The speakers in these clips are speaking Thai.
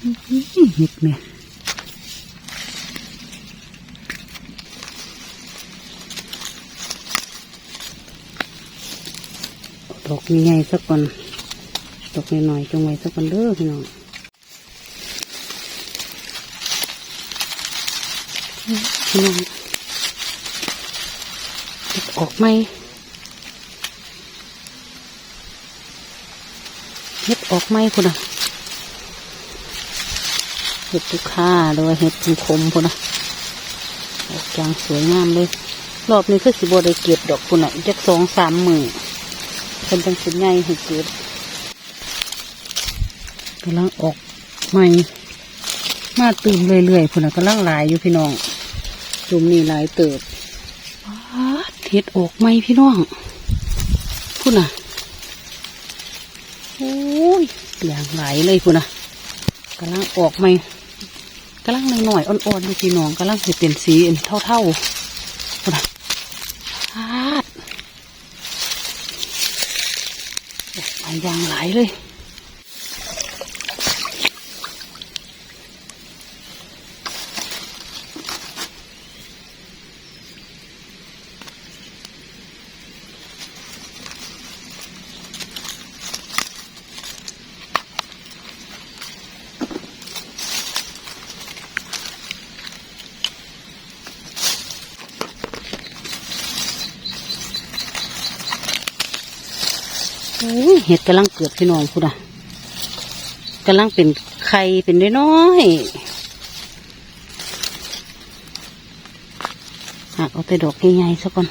เห็ดเนี่ยดอกใหญ่สักก่อนดอกหน่อยๆจงไว้สักก่อนเด้อพี่น้องพี่น้องออกไหมเห็ดออกไหมคุณอะ เห็ดทุกค่าหรือว่าเห็ดคมคมพุ่นนะออกจางสวยงามเลย รอบนี้คือสิบได้เก็บดอกพุ่นอะจักสองสามหมือเป็นจังสิใหญ่ให้เก็บกำลังออกใหม่มาตื่มเรื่อยๆพุ่นอะกำลังหลายอยู่พี่น้องจุ่มนี่หลายเติบเห็ดออกใหม่พี่น้องพุ่นอะโอ้ยอย่างไหลายเลยพุ่นอะกำลังออกใหม่ำลังหน่อยๆอ่อนๆดูพี่น้องกำลังเห็ดเปลี่ยนสีเท่าๆพุ่นะฮาดออกมาอย่างหลายเลย เห็ดกำลังเกิดพี่น้องพูดอะกำลังเป็นไข่เป็นน้อยๆหักเอาแต่ดอกใหญ่ๆซะก่อน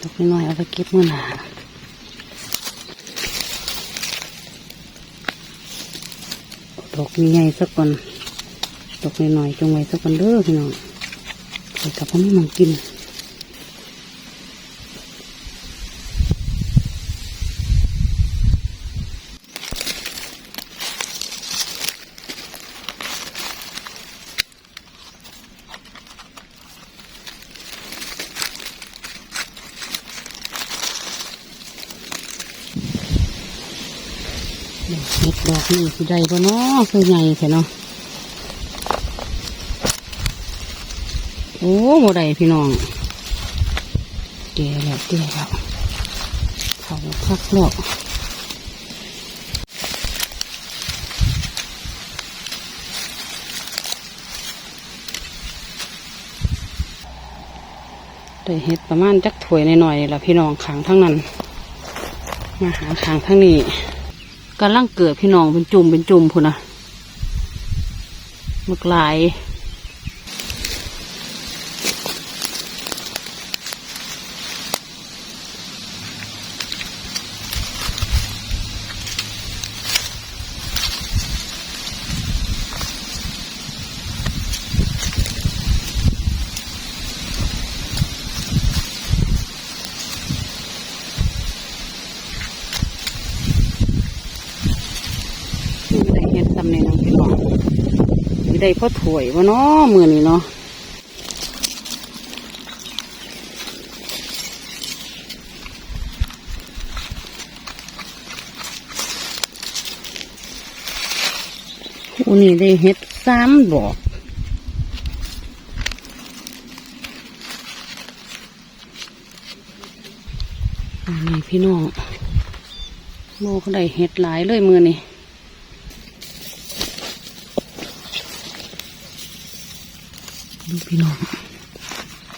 ดอกน้อยเอาไปเก็บมือหนาดอกใหญ่ซะก่อน ตกหน่อยๆจงไว้สักกันเด้อพี่น้องใส่กับพ่อไม่มองกินเห็ดดอกนี่สิได้บ่เนาะคือใหญ่แค่เนาะ โอ้โหได้พี่น้องเดี๋ยวแล้วเดี๋ยวแล้วเขาพักแล้วได้เห็ดประมาณจักถ้วยหน่อยๆละพี่น้องขังทั้งนั้น มาหาขังทั้งนี้กำลังเกิดพี่น้องเป็นจุ่มเป็นจุ่มพุ่นนะมึกหลาย ไม่ได้เฮ็ดซ้ำในน้องพี่น้อง ได้พ่อถวยวะเนาะมือนี้เนาะอูนี่ได้เฮ็ดสามดอกอันนี้พี่น้องโมก็ได้เฮ็ดหลายเลยมือนี้ ดูพี่น้อง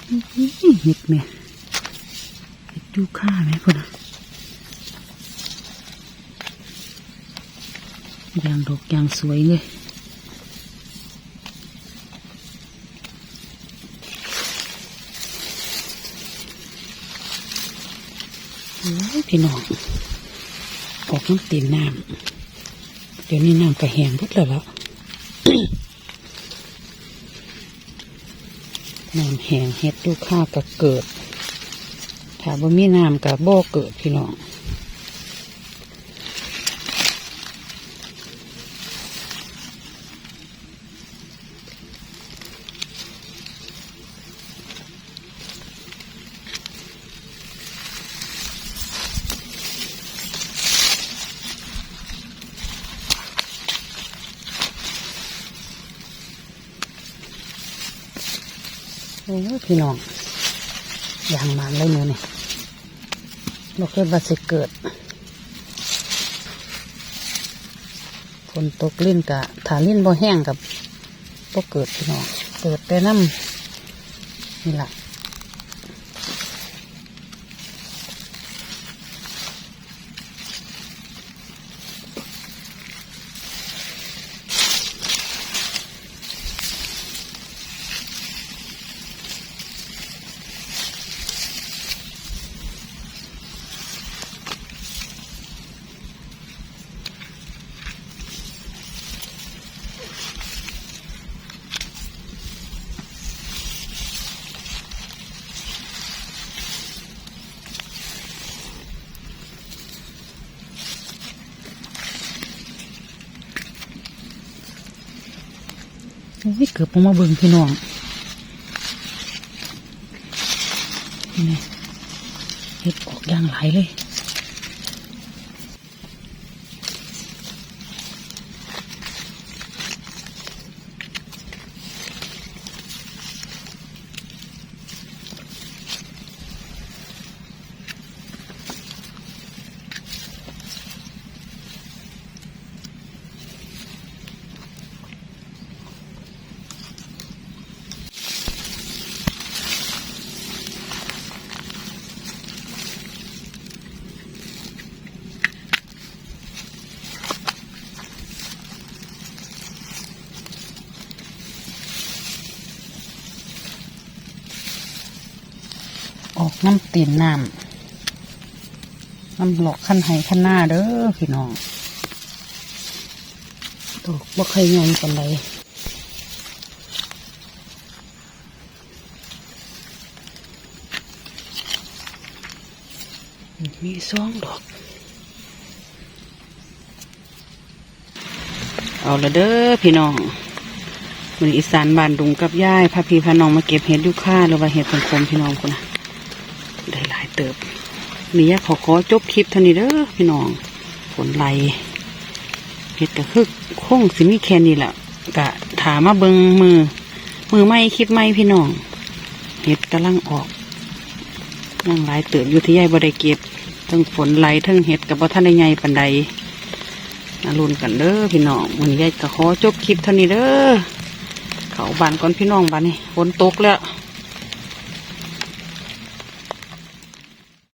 อื้อหือเห็ดแม่เห็ดดูค่าไหมพ่อนะยางดอกยางสวยเลยพี่น้องออกน้ำเต็มน้ำเดี๋ยวนี้น้ำกระแหงพุดแล้วแล้ว น้ำแห้งเฮ็ดลูกค้าก็เกิด ถ้าบ่มีน้ำก็บ่เกิดพี่น้อง พี่น้องอย่างมันเลยมือนี่เราเคยบาสิเกิดฝนตกลิ้นกะถาลิ้นบ่แห้งกับบ่เกิดพี่น้องเกิดแต่น้ำนี่แหละ วิเกือบผมมาเบิ่งพี่น้องเห็ดออกอย่างหลายเลย น้ำตีนน้ำน้ำหลอกขั้นไห้ขั้นหน้าเด้อพี่น้องตกบ่เคยยองกันเลยมีสองดอก เอาละเด้อพี่น้องมันอีสานบานดุงกับย่ายพาพี่พาน้องมาเก็บเห็ดยุค่าหรือว่าเห็ดคมพี่น้องคนนะ เติบนี่ยขอขอจบคลิปเท่านี้เด้อพี่น้องฝนไหลเห็ดก็คือคงสิมีแค่นี้แหละกะถามมาเบิงมือ มือไม่คลิปไม่พี่น้องเห็ดกำลังออกนั่งหลายเติบอยู่ที่ย่ายบ่ได้เก็บทั้งฝนไหลทั้งเห็ดกับบ่ท่านได้ใหญ่ปันใดนารุนกันเด้อพี่น้องวันนี้ยายก็ขอจบคลิปเท่านี้เด้อเขาบานก่อนพี่น้องบานนี่ฝนตกแล้ว